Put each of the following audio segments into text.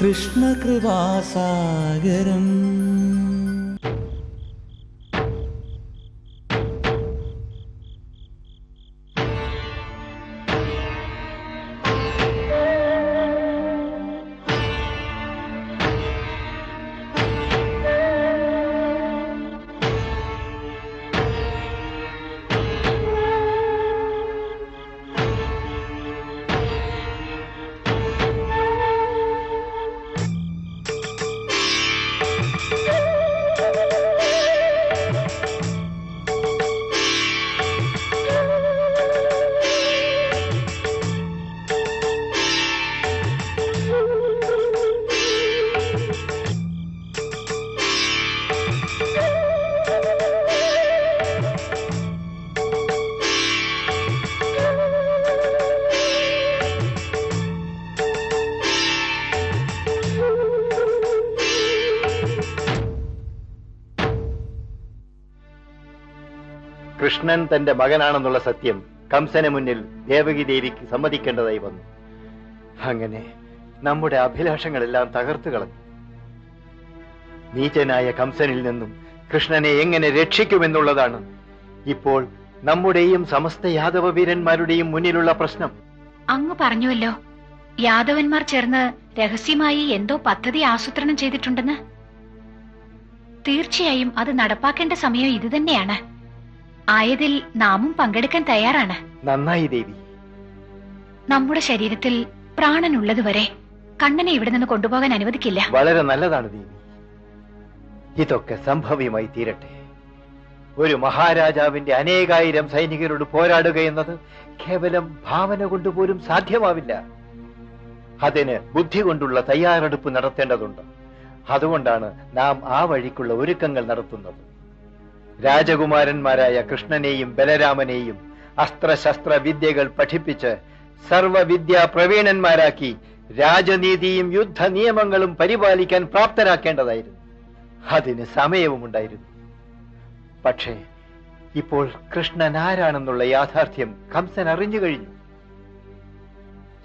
കൃഷ്ണകൃപാസാഗരം കൃഷ്ണൻ തന്റെ മകനാണെന്നുള്ള സത്യം കംസന് മുന്നിൽ ദേവകി ദേവിക്ക് സമ്മതിക്കേണ്ടതായി വന്നു. അങ്ങനെ നമ്മുടെ അഭിലാഷങ്ങളെല്ലാം തകർത്തു കളഞ്ഞു. നീചനായ കംസനിൽ നിന്നും കൃഷ്ണനെ എങ്ങനെ രക്ഷിക്കുമെന്നുള്ളതാണ് ഇപ്പോൾ നമ്മുടെയും സമസ്ത യാദവ വീരന്മാരുടെയും മുന്നിലുള്ള പ്രശ്നം. അങ്ങ് പറഞ്ഞുവല്ലോ യാദവന്മാർ ചേർന്ന് രഹസ്യമായി എന്തോ പദ്ധതി ആസൂത്രണം ചെയ്തിട്ടുണ്ടെന്ന്. തീർച്ചയായും അത് നടപ്പാക്കേണ്ട സമയം ഇതുതന്നെയാണ് ആയതിൽ നാമും പങ്കെടുക്കാൻ തയ്യാറാണ്. നന്നായി ദേവി. നമ്മുടെ ശരീരത്തിൽ പ്രാണനുള്ളതുവരെ കണ്ണനെ ഇവിടെ നിന്ന് കൊണ്ടുപോകാൻ അനുവദിക്കില്ല. വളരെ നല്ലതാണ് ദേവി. ഇതൊക്കെ സംഭവ്യമായി തീരട്ടെ. ഒരു മഹാരാജാവിന്റെ അനേകായിരം സൈനികരോട് പോരാടുക എന്നത് കേവലം ഭാവന കൊണ്ടുപോലും സാധ്യമാവില്ല. അതിന് ബുദ്ധി കൊണ്ടുള്ള തയ്യാറെടുപ്പ് നടത്തേണ്ടതുണ്ട്. അതുകൊണ്ടാണ് നാം ആ വഴിക്കുള്ള ഒരുക്കങ്ങൾ നടത്തുന്നത്. രാജകുമാരന്മാരായ കൃഷ്ണനെയും ബലരാമനെയും അസ്ത്രശസ്ത്ര വിദ്യകൾ പഠിപ്പിച്ച് സർവവിദ്യാ പ്രവീണന്മാരാക്കി രാജനീതിയും യുദ്ധ നിയമങ്ങളും പരിപാലിക്കാൻ പ്രാപ്തരാക്കേണ്ടതായിരുന്നു. അതിന് സമയവും ഉണ്ടായിരുന്നു പക്ഷേ ഇപ്പോൾ കൃഷ്ണൻ ആരാണെന്നുള്ള യാഥാർത്ഥ്യം കംസൻ അറിഞ്ഞു കഴിഞ്ഞു.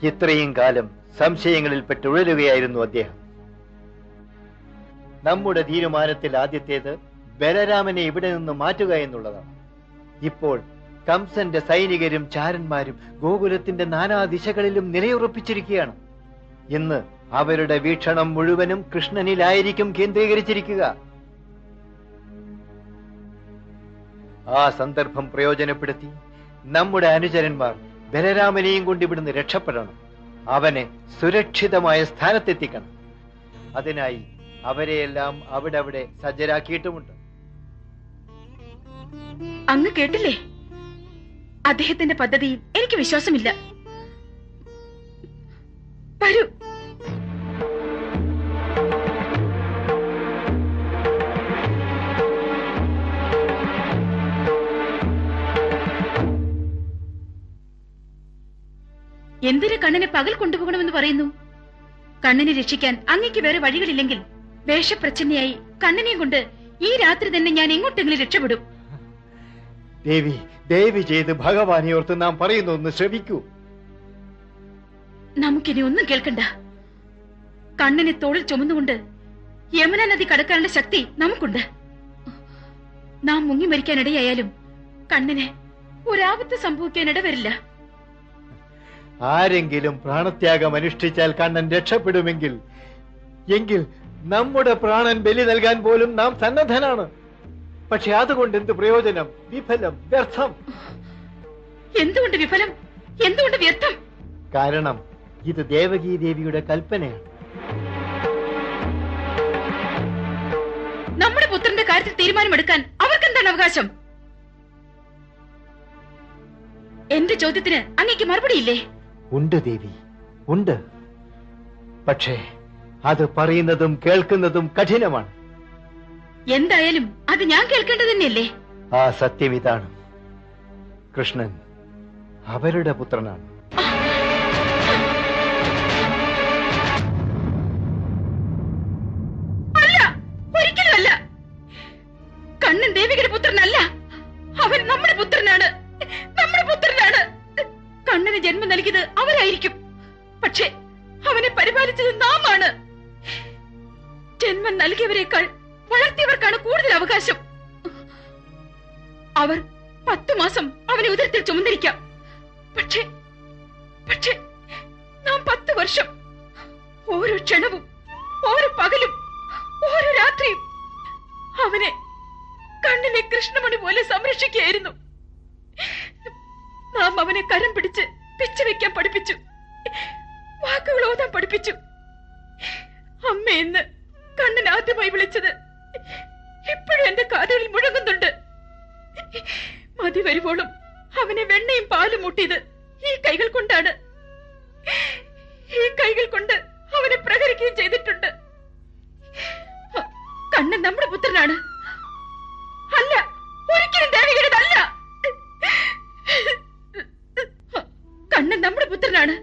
ഇത്രയും കാലം സംശയങ്ങളിൽ പെട്ടുഴലുകയായിരുന്നു അദ്ദേഹം. നമ്മുടെ തീരുമാനത്തിൽ ആദ്യത്തേത് ബലരാമനെ ഇവിടെ നിന്ന് മാറ്റുക എന്നുള്ളതാണ്. ഇപ്പോൾ കംസന്റെ സൈനികരും ചാരന്മാരും ഗോകുലത്തിന്റെ നാനാ ദിശകളിലും നിലയുറപ്പിച്ചിരിക്കുകയാണ്. ഇന്ന് അവരുടെ വീക്ഷണം മുഴുവനും കൃഷ്ണനിലായിരിക്കും കേന്ദ്രീകരിച്ചിരിക്കുക. ആ സന്ദർഭം പ്രയോജനപ്പെടുത്തി നമ്മുടെ അനുചരന്മാർ ബലരാമനെയും കൊണ്ട് ഇവിടുന്ന് രക്ഷപ്പെടണം. അവനെ സുരക്ഷിതമായ സ്ഥാനത്തെത്തിക്കണം. അതിനായി അവരെയെല്ലാം അവിടെ അവിടെ സജ്ജരാക്കിയിട്ടുമുണ്ട്. അങ്ങ് കേട്ടില്ലേ? അദ്ദേഹത്തിന്റെ പദ്ധതിയിൽ എനിക്ക് വിശ്വാസമില്ല. വരൂ. എന്തിന് കണ്ണിനെ പകൽ കൊണ്ടുപോകണമെന്ന് പറയുന്നു? കണ്ണിനെ രക്ഷിക്കാൻ അങ്ങയ്ക്ക് വേറെ വഴികളില്ലെങ്കിൽ വേഷപ്രച്ഛന്നയായി കണ്ണിനെയും കൊണ്ട് ഈ രാത്രി തന്നെ ഞാൻ എങ്ങോട്ടെങ്കിലും രക്ഷപ്പെടും. ദേവി ദേവി ചെയ്ത് ഭഗവാനെ ഓർത്ത് നാം പറയുന്നു ഒന്ന് ശ്രമിക്കൂ നമുക്കിനി ഒന്നും കേൾക്കണ്ട. കണ്ണിനെ തോളിൽ ചുമന്നുകൊണ്ട് യമുന നദി കടക്കാനുള്ള ശക്തി നമുക്കുണ്ട്. നാം മുങ്ങി മരിക്കാനിടയായാലും കണ്ണിന് ഒരാപത്ത് സംഭവിക്കാൻ ഇടവരില്ല ആരെങ്കിലും പ്രാണത്യാഗം അനുഷ്ഠിച്ചാൽ കണ്ണൻ രക്ഷപ്പെടുമെങ്കിൽ എങ്കിൽ നമ്മുടെ പ്രാണൻ ബലി നൽകാൻ പോലും നാം സന്നദ്ധനാണ്. പക്ഷെ അതുകൊണ്ട് എന്ത് പ്രയോജനം? വിഫലം വ്യർത്ഥം. എന്തുകൊണ്ട് വിഫലം? എന്തുകൊണ്ട് വ്യർത്ഥം? കാരണം ഇത് ദേവകീ ദേവിയുടെ കൽപ്പനയാണ്. നമ്മുടെ പുത്രന്റെ കാര്യത്തിൽ തീരുമാനമെടുക്കാൻ അവർക്കെന്താണ് അവകാശം? എന്റെ ചോദ്യത്തിന് അങ്ങേക്ക് മറുപടിയില്ലേ ഉണ്ട് ദേവി ഉണ്ട്. പക്ഷേ അത് പറയുന്നതും കേൾക്കുന്നതും കഠിനമാണ്. എന്തായാലും അത് ഞാൻ കേൾക്കേണ്ടത് തന്നെയല്ലേ? ആ സത്യം ഇതാണ്. കൃഷ്ണൻ അവരുടെ പുത്രനാണ്. രാത്രിയും അവനെ കണ്ണിലെ കൃഷ്ണമണി പോലെ സംരക്ഷിക്കുകയായിരുന്നു. നാം അവനെ കരം പിടിച്ച് പിച്ചു വെക്കാൻ പഠിപ്പിച്ചു. വാക്കുകൾ ഓതാൻ പഠിപ്പിച്ചു. ഇന്ന് കണ്ണൻ ആദ്യമായി വിളിച്ചത് ഇപ്പോഴും എന്റെ കാതുകളിൽ മുഴങ്ങുന്നുണ്ട്. മതി വരുവോളും അവനെ വെണ്ണയും പാലും മുട്ടിയത് ഈ കൈകൾ കൊണ്ടാണ്. ഈ കൈകൾ കൊണ്ട് അവനെ പ്രഹരിക്കുകയും ചെയ്തിട്ടുണ്ട്. കണ്ണൻ നമ്മുടെ പുത്രനാണ്. അല്ല ഒരിക്കലും ദേവികരുതല്ല കണ്ണൻ നമ്മുടെ പുത്രനാണ്.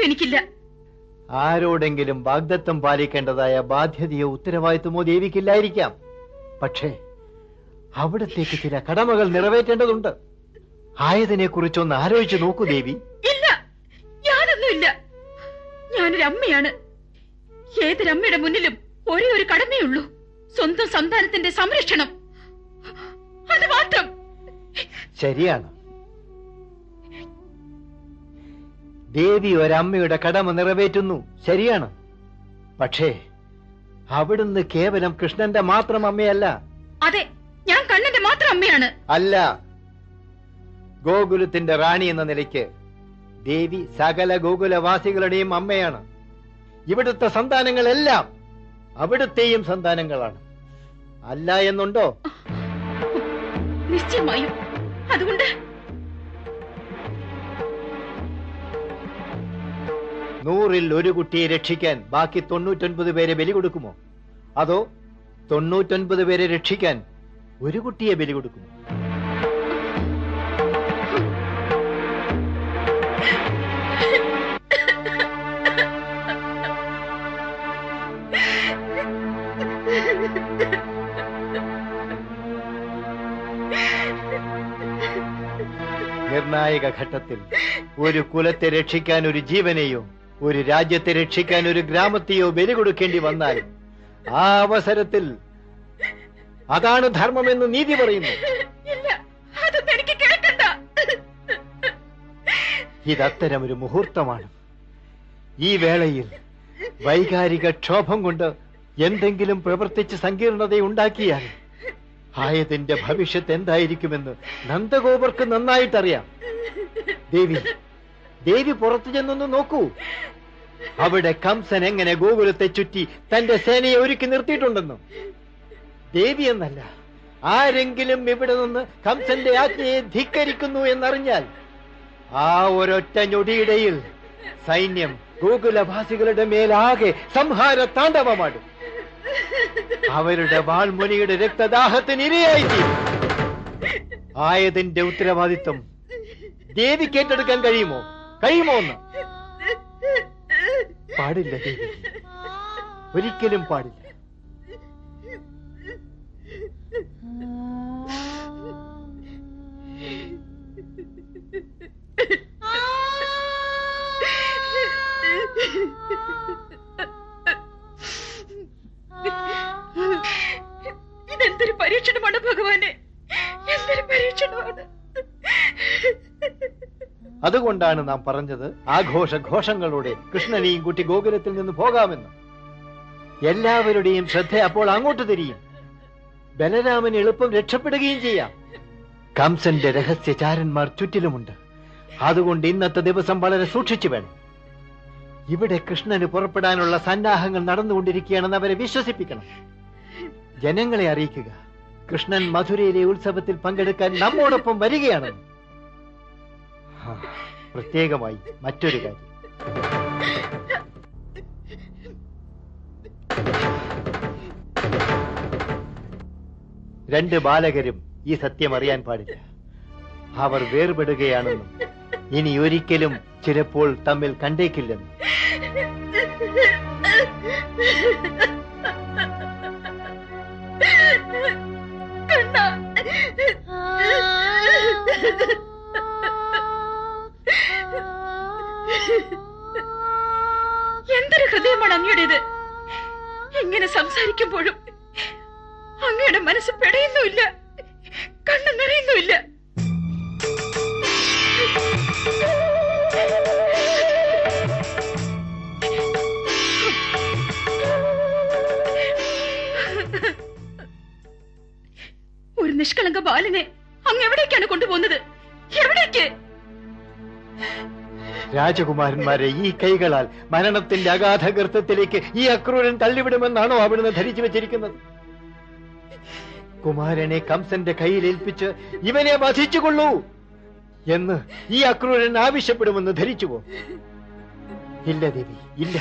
പാലിക്കേണ്ട എനിക്കില്ല. ആരോടെങ്കിലും വാഗ്ദത്തം പാലിക്കേണ്ടതായ ബാധ്യതയോ ഉത്തരവാദിത്വമോ ദേവിക്കില്ലായിരിക്കാം. പക്ഷേ അവിടത്തേക്ക് ചില കടമകൾ നിറവേറ്റേണ്ടതുണ്ട്. ആയതിനെ കുറിച്ചൊന്ന് ആലോചിച്ചു നോക്കൂ ദേവി. ഇല്ല. ഞാനൊന്നുമില്ല. ഞാനൊരു അമ്മയാണ് ഏതൊരമ്മയുടെ മുന്നിലും ഒരേ ഒരു കടമയുള്ളൂ സ്വന്തം സന്താനത്തിന്റെ സംരക്ഷണം. അത് മാത്രം. ശരിയാണ്. ദേവി ഒരമ്മയുടെ കടമ നിറവേറ്റുന്നു. ശരിയാണ്. പക്ഷേ അവിടുന്ന് കേവലം കൃഷ്ണന്റെ മാത്രം അമ്മയല്ല. അതെ ഞാൻ കണ്ണന്റെ മാത്രം അമ്മയാണ്. അല്ല ഗോകുലത്തിന്റെ റാണി എന്ന നിലയ്ക്ക് ദേവി സകല ഗോകുലവാസികളുടെയും അമ്മയാണ്. ഇവിടുത്തെ സന്താനങ്ങളെല്ലാം അവിടുത്തെയും സന്താനങ്ങളാണ്. അല്ല എന്നുണ്ടോ? നിശ്ചയമായും. അതുകൊണ്ട് നൂറിൽ ഒരു കുട്ടിയെ രക്ഷിക്കാൻ ബാക്കി തൊണ്ണൂറ്റൊൻപത് പേരെ ബലി കൊടുക്കുമോ? അതോ തൊണ്ണൂറ്റൊൻപത് പേരെ രക്ഷിക്കാൻ ഒരു കുട്ടിയെ ബലി കൊടുക്കുമോ? നിർണായക ഘട്ടത്തിൽ ഒരു കുലത്തെ രക്ഷിക്കാൻ ഒരു ജീവനെയോ ഒരു രാജ്യത്തെ രക്ഷിക്കാൻ ഒരു ഗ്രാമത്തെയോ ബലി കൊടുക്കേണ്ടി വന്നാൽ ആ അവസരത്തിൽ അതാണ് ധർമ്മമെന്ന് നീതി പറയുന്നു. ഇതത്തരം ഒരു മുഹൂർത്തമാണ്. ഈ വേളയിൽ വൈകാരിക ക്ഷോഭം കൊണ്ട് എന്തെങ്കിലും പ്രവർത്തിച്ച് സങ്കീർണതയുണ്ടാക്കിയാൽ ആയതിന്റെ ഭവിഷ്യത്ത് എന്തായിരിക്കുമെന്ന് നന്ദഗോപർക്ക് നന്നായിട്ടറിയാം. ദേവി ദേവി പുറത്തു ചെന്നൊന്ന് നോക്കൂ. അവിടെ കംസൻ എങ്ങനെ ഗോകുലത്തെ ചുറ്റി തന്റെ സേനയെ ഒരുക്കി നിർത്തിയിട്ടുണ്ടെന്നും? ദേവി എന്നല്ല ആരെങ്കിലും ഇവിടെ നിന്ന് കംസന്റെ ആജ്ഞയെ ധിക്കരിക്കുന്നു എന്നറിഞ്ഞാൽ ആ ഒരൊറ്റ ഞൊടിയിടയിൽ സൈന്യം ഗോകുലവാസികളുടെ മേലാകെ സംഹാര താണ്ഡവമാടും. അവരുടെ വാൾമുനിയുടെ രക്തദാഹത്തിന് ഇരയായി ആയതിന്റെ ഉത്തരവാദിത്വം ദേവിക്ക് ഏറ്റെടുക്കാൻ കഴിയുമോ? കഴിയുമോ എന്ന് പാടില്ല ഒരിക്കലും പാടില്ല. ഇതെന്തൊരു പരീക്ഷണമാണ് ഭഗവാനെ? എന്തൊരു പരീക്ഷണമാണ്? അതുകൊണ്ടാണ് നാം പറഞ്ഞത് ആഘോഷ ഘോഷങ്ങളോടെ കൃഷ്ണനെയും കുട്ടി ഗോകുലത്തിൽ നിന്ന് പോകാമെന്ന്. എല്ലാവരുടെയും ശ്രദ്ധ അപ്പോൾ അങ്ങോട്ട് തിരിയും. ബലരാമൻ എളുപ്പം രക്ഷപ്പെടുകയും ചെയ്യാം. കംസന്റെ രഹസ്യചാരന്മാർ ചുറ്റിലുമുണ്ട്. അതുകൊണ്ട് ഇന്നത്തെ ദിവസം വളരെ സൂക്ഷിച്ചു വേണം. ഇവിടെ കൃഷ്ണന് പുറപ്പെടാനുള്ള സന്നാഹങ്ങൾ നടന്നുകൊണ്ടിരിക്കുകയാണെന്ന് അവരെ വിശ്വസിപ്പിക്കണം. ജനങ്ങളെ അറിയിക്കുക കൃഷ്ണൻ മധുരയിലെ ഉത്സവത്തിൽ പങ്കെടുക്കാൻ നമ്മോടൊപ്പം വരികയാണെന്ന് പ്രത്യേകമായി മറ്റൊരു കാര്യം. രണ്ട് ബാലകരും ഈ സത്യം അറിയാൻ പാടില്ല. അവർ വേർപെടുകയാണെന്നും ഇനി ഒരിക്കലും ചിലപ്പോൾ തമ്മിൽ കണ്ടേക്കില്ലെന്നും. എന്തൊരു ഹൃദയമാണ് അങ്ങയുടേത്? എങ്ങനെ സംസാരിക്കുമ്പോഴും അങ്ങയുടെ മനസ്സ് പെടയുന്നുമില്ല. രാജകുമാരന്മാരെ ഈ കൈകളാൽ മരണത്തിന്റെ അഗാധ ഗർത്തത്തിലേക്ക് ഈ അക്രൂരൻ തള്ളിവിടുമെന്നാണോ അവിടുന്ന് ധരിച്ചു വെച്ചിരിക്കുന്നത്? കുമാരനെ കംസന്റെ കയ്യിൽ ഏൽപ്പിച്ച് ഇവനെ വധിച്ചുകൊള്ളൂ എന്ന് ഈ അക്രൂരൻ ആവശ്യപ്പെടുമെന്ന് ധരിച്ചുവോ? ഇല്ല ദേവി ഇല്ല.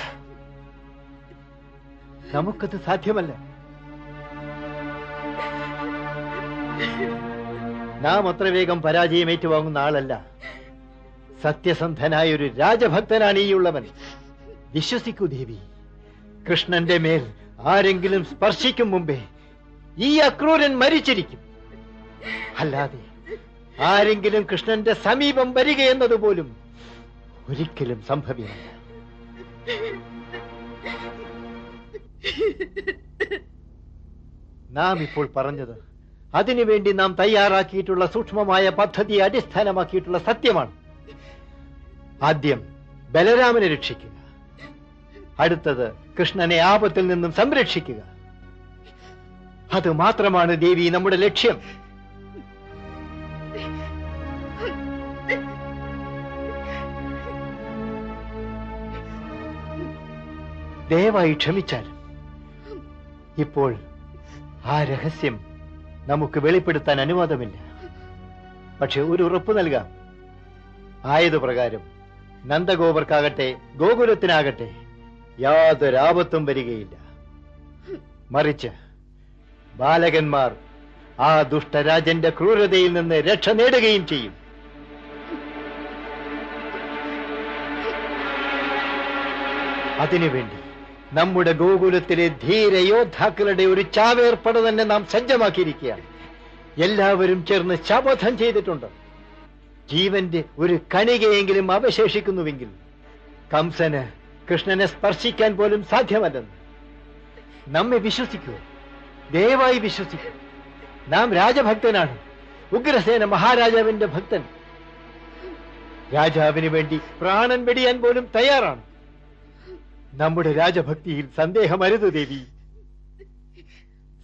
നമുക്കത് സാധ്യമല്ല. നാം അത്ര വേഗം പരാജയം ഏറ്റുവാങ്ങുന്ന ആളല്ല. സത്യസന്ധനായ ഒരു രാജഭക്തനാണ് ഈ ഉള്ളവൻ. വിശ്വസിക്കൂ ദേവി. കൃഷ്ണന്റെ മേൽ ആരെങ്കിലും സ്പർശിക്കും മുമ്പേ ഈ അക്രൂരൻ മരിച്ചിരിക്കും. അല്ലാതെ ആരെങ്കിലും കൃഷ്ണന്റെ സമീപം വരികയെന്നത് പോലും ഒരിക്കലും സംഭവിക്കില്ല നാം ഇപ്പോൾ പറഞ്ഞത് അതിനുവേണ്ടി നാം തയ്യാറാക്കിയിട്ടുള്ള സൂക്ഷ്മമായ പദ്ധതിയെ അടിസ്ഥാനമാക്കിയിട്ടുള്ള സത്യമാണ്. ആദ്യം ബലരാമനെ രക്ഷിക്കുക. അടുത്തത് കൃഷ്ണനെ ആപത്തിൽ നിന്നും സംരക്ഷിക്കുക. അത് മാത്രമാണ് ദേവി നമ്മുടെ ലക്ഷ്യം. ദയവായി ക്ഷമിച്ചാൽ ഇപ്പോൾ ആ രഹസ്യം നമുക്ക് വെളിപ്പെടുത്താൻ അനുവാദമില്ല. പക്ഷെ ഒരു ഉറപ്പ് നൽകാം. ആയതു പ്രകാരം നന്ദഗോപർക്കാകട്ടെ ഗോകുലത്തിനാകട്ടെ യാതൊരാപത്തും വരികയില്ല. മറിച്ച് ബാലകന്മാർ ആ ദുഷ്ടരാജന്റെ ക്രൂരതയിൽ നിന്ന് രക്ഷ നേടുകയും ചെയ്യും. അതിനുവേണ്ടി നമ്മുടെ ഗോകുലത്തിലെ ധീര യോദ്ധാക്കളുടെ ഒരു ചാവേർപ്പട തന്നെ നാം സജ്ജമാക്കിയിരിക്കുകയാണ്. എല്ലാവരും ചേർന്ന് ശപഥം ചെയ്തിട്ടുണ്ട്. ജീവന്റെ ഒരു കണികയെങ്കിലും അവശേഷിക്കുന്നുവെങ്കിൽ കംസന് കൃഷ്ണനെ സ്പർശിക്കാൻ പോലും സാധ്യമല്ലെന്ന്. നമ്മെ വിശ്വസിക്കൂ. ദയവായി വിശ്വസിക്കൂ. നാം രാജഭക്തനാണ്. ഉഗ്രസേന മഹാരാജാവിന്റെ ഭക്തൻ. രാജാവിന് വേണ്ടി പ്രാണൻ വെടിയാൻ പോലും തയ്യാറാണ്. നമ്മുടെ രാജഭക്തിയിൽ സന്ദേഹമരുത് ദേവി.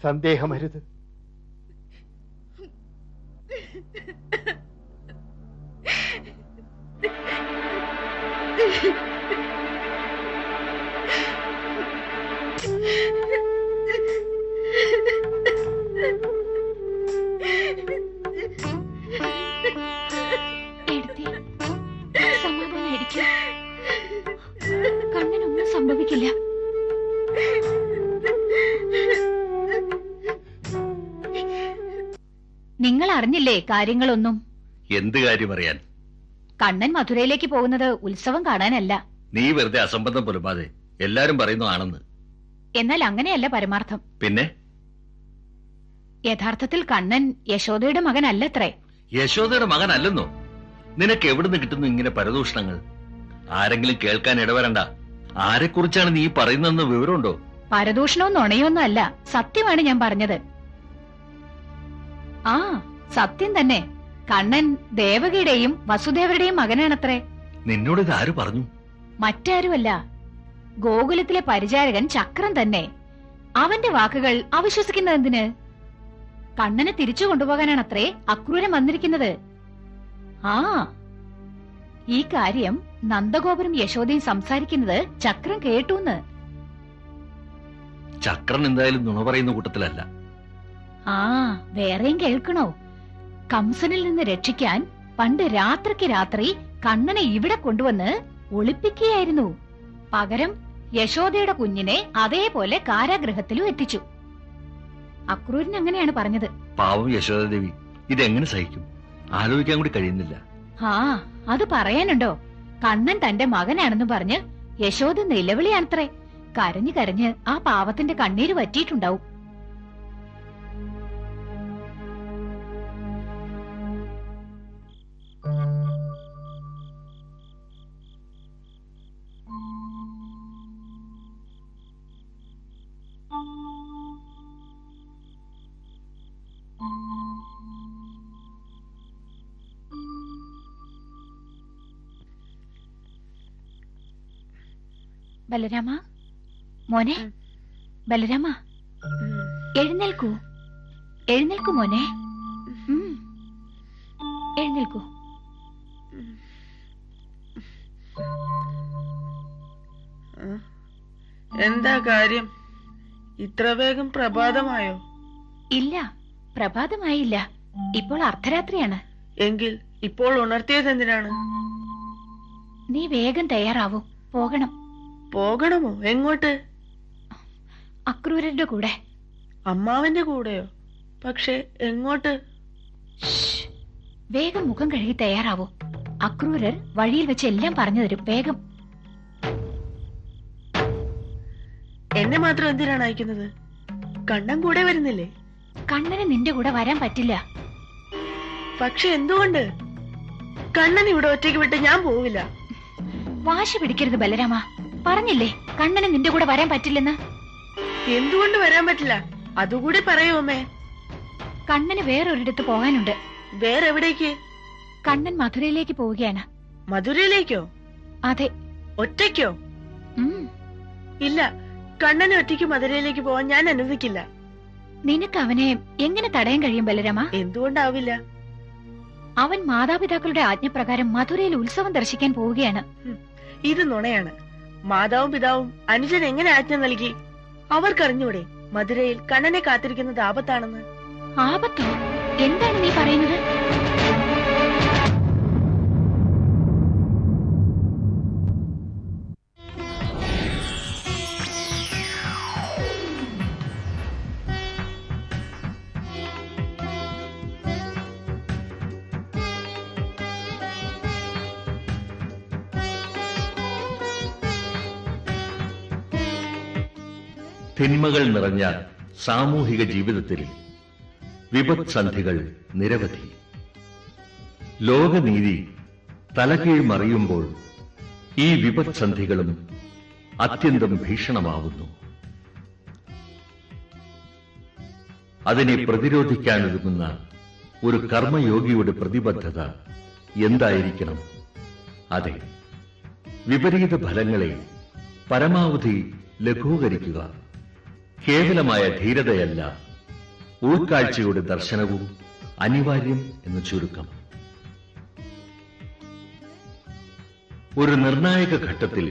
സന്ദേഹമരുത്. കണ്ണനൊന്നും സംഭവിക്കില്ല. നിങ്ങൾ അറിഞ്ഞില്ലേ കാര്യങ്ങളൊന്നും? എന്ത് കാര്യം അറിയാൻ കണ്ണൻ മധുരയിലേക്ക് പോകുന്നത് ഉത്സവം കാണാനല്ല. നീ വെറുതെ അസംബന്ധം പുലമാതെ എല്ലാരും പറയുന്നു ആണെന്ന്. എന്നാൽ അങ്ങനെയല്ല പരമാർത്ഥം. പിന്നെ? യഥാർത്ഥത്തിൽ കണ്ണൻ യശോദയുടെ മകൻ അല്ലത്രേ യശോദയുടെ മകൻ അല്ലെന്നോ നിനക്ക് എവിടുന്ന് കിട്ടുന്നു ഇങ്ങനെ പരദൂഷണങ്ങൾ? ആരെങ്കിലും കേൾക്കാൻ ഇടവരണ്ട. ആരെക്കുറിച്ചാണ് നീ പറയുന്നതെന്ന് വിവരമുണ്ടോ? പരദൂഷണവും നുണയൊന്നും അല്ല. സത്യമാണ് ഞാൻ പറഞ്ഞത്. ആ സത്യം തന്നെ. കണ്ണൻ ദേവകിയുടെയും വസുദേവരുടെയും മകനാണത്രേ. നിന്നോട് ഇത് ആര് പറഞ്ഞു? മറ്റാരുമല്ല. ഗോകുലത്തിലെ പരിചാരകൻ ചക്രം തന്നെ. അവന്റെ വാക്കുകൾ അവിശ്വസിക്കുന്നതെന്തിന് കണ്ണനെ തിരിച്ചു കൊണ്ടുപോകാനാണത്രേ അക്രൂരം വന്നിരിക്കുന്നത്. ആ ഈ കാര്യം നന്ദഗോപുരം യശോദയും സംസാരിക്കുന്നത് ചക്രം കേട്ടൂന്ന്. ചക്രൻ എന്തായാലും നുണ പറയുന്ന കൂട്ടത്തിലല്ല. ആ വേറെയും കേൾക്കണോ? കംസനിൽ നിന്ന് രക്ഷിക്കാൻ പണ്ട് രാത്രിക്ക് രാത്രി കണ്ണനെ ഇവിടെ കൊണ്ടുവന്ന് ഒളിപ്പിക്കുകയായിരുന്നു. പകരം യശോദയുടെ കുഞ്ഞിനെ അതേപോലെ കാരാഗ്രഹത്തിലും എത്തിച്ചു. അക്രൂരിന് അങ്ങനെയാണ് പറഞ്ഞത്. പാവം യശോദാദേവി ഇതെങ്ങനെ സഹിക്കും? ആലോചിക്കാൻ കൂടി കഴിയുന്നില്ല. ആ അത് പറയാനുണ്ടോ? കണ്ണൻ തന്റെ മകനാണെന്ന് പറഞ്ഞ് യശോദ നിലവിളിയാണത്രേ. കരഞ്ഞു കരഞ്ഞ് ആ പാവത്തിന്റെ കണ്ണീര് വറ്റിയിട്ടുണ്ടാവും. ബലരാമ? മോനെ. ബലരാമ? എഴുന്നേൽക്കൂ. എഴുന്നേൽക്കൂ മോനെ. എഴുന്നേൽക്കൂ. എന്താ കാര്യം? ഇത്ര വേഗം പ്രഭാതമായോ? ഇല്ല. പ്രഭാതമായില്ല. ഇപ്പോൾ അർദ്ധരാത്രിയാണ്. എങ്കിൽ ഇപ്പോൾ ഉണർത്തിയത് എന്തിനാണ്? നീ വേഗം തയ്യാറാവൂ. പോകണം. പോകണമോ? എങ്ങോട്ട്? അക്രൂരന്റെ കൂടെ. അമ്മാവന്റെ കൂടെയോ? പക്ഷെ എങ്ങോട്ട്? വേഗം മുഖം കഴുകി തയ്യാറാവൂ. അക്രൂരർ വഴിയിൽ വെച്ച് എല്ലാം പറഞ്ഞു തരും. വേഗം. എന്നെ മാത്രം എന്തിനാണ് അയക്കുന്നത്? കണ്ണൻ കൂടെ വരുന്നില്ലേ? കണ്ണന് നിന്റെ കൂടെ വരാൻ പറ്റില്ല. പക്ഷെ എന്തുകൊണ്ട്? കണ്ണൻ ഇവിടെ ഒറ്റയ്ക്ക് വിട്ട് ഞാൻ പോവില്ല. വാശി പിടിക്കരുത് ബലരാമ. പറഞ്ഞില്ലേ കണ്ണന് നിന്റെ കൂടെ വരാൻ പറ്റില്ലെന്ന്? എന്തുകൊണ്ട് വരാൻ പറ്റില്ല? അതുകൂടി പറയൂ അമ്മേ. കണ്ണന് വേറൊരിടത്ത് പോകാനുണ്ട്. വേറെ എവിടേക്ക് കണ്ണൻ മധുരയിലേക്ക് പോവുകയാണ്. മധുരയിലേക്കോ? അതെ. ഒറ്റയ്ക്കോ? ഉം. ഇല്ല കണ്ണനെ ഒറ്റയ്ക്ക് മധുരയിലേക്ക് പോവാൻ ഞാൻ അനുവദിക്കില്ല. നിനക്ക് അവനെ എങ്ങനെ തടയാൻ കഴിയും ബലരാമ? എന്തുകൊണ്ടാവില്ല? അവൻ മാതാപിതാക്കളുടെ ആജ്ഞപ്രകാരം മധുരയിൽ ഉത്സവം ദർശിക്കാൻ പോവുകയാണ്. ഇത് നുണയാണ്. മാതാവും പിതാവും അനുജൻ എങ്ങനെ ആജ്ഞ നൽകി? അവർക്കറിഞ്ഞൂടെ മധുരയിൽ കണ്ണനെ കാത്തിരിക്കുന്നത് ആപത്താണെന്ന്. ആപത്തോ? എന്താണ് നീ പറയുന്നത്? തിന്മകൾ നിറഞ്ഞ സാമൂഹിക ജീവിതത്തിൽ വിപത്സന്ധികൾ നിരവധി. ലോകനീതി തലകീഴ് മറിയുമ്പോൾ ഈ വിപത്സന്ധികളും അത്യന്തം ഭീഷണമാവുന്നു. അതിനെ പ്രതിരോധിക്കാനൊരുങ്ങുന്ന ഒരു കർമ്മയോഗിയുടെ പ്രതിബദ്ധത എന്തായിരിക്കണം? അതെ വിപരീത ഫലങ്ങളെ പരമാവധി ലഘൂകരിക്കുക. കേവലമായ ധീരതയല്ല ഉൾക്കാഴ്ചയുടെ ദർശനവും അനിവാര്യം എന്ന് ചുരുക്കം. ഒരു നിർണായക ഘട്ടത്തിൽ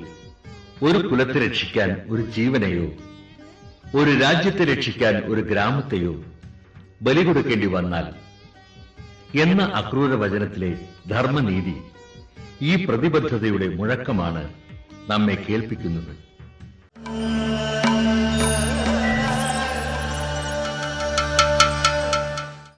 ഒരു കുലത്തെ രക്ഷിക്കാൻ ഒരു ജീവനെയോ ഒരു രാജ്യത്തെ രക്ഷിക്കാൻ ഒരു ഗ്രാമത്തെയോ ബലി കൊടുക്കേണ്ടി വന്നാൽ എന്ന അക്രൂര വചനത്തിലെ ധർമ്മനീതി ഈ പ്രതിബദ്ധതയുടെ മുഴക്കമാണ് നമ്മെ കേൾപ്പിക്കുന്നത്.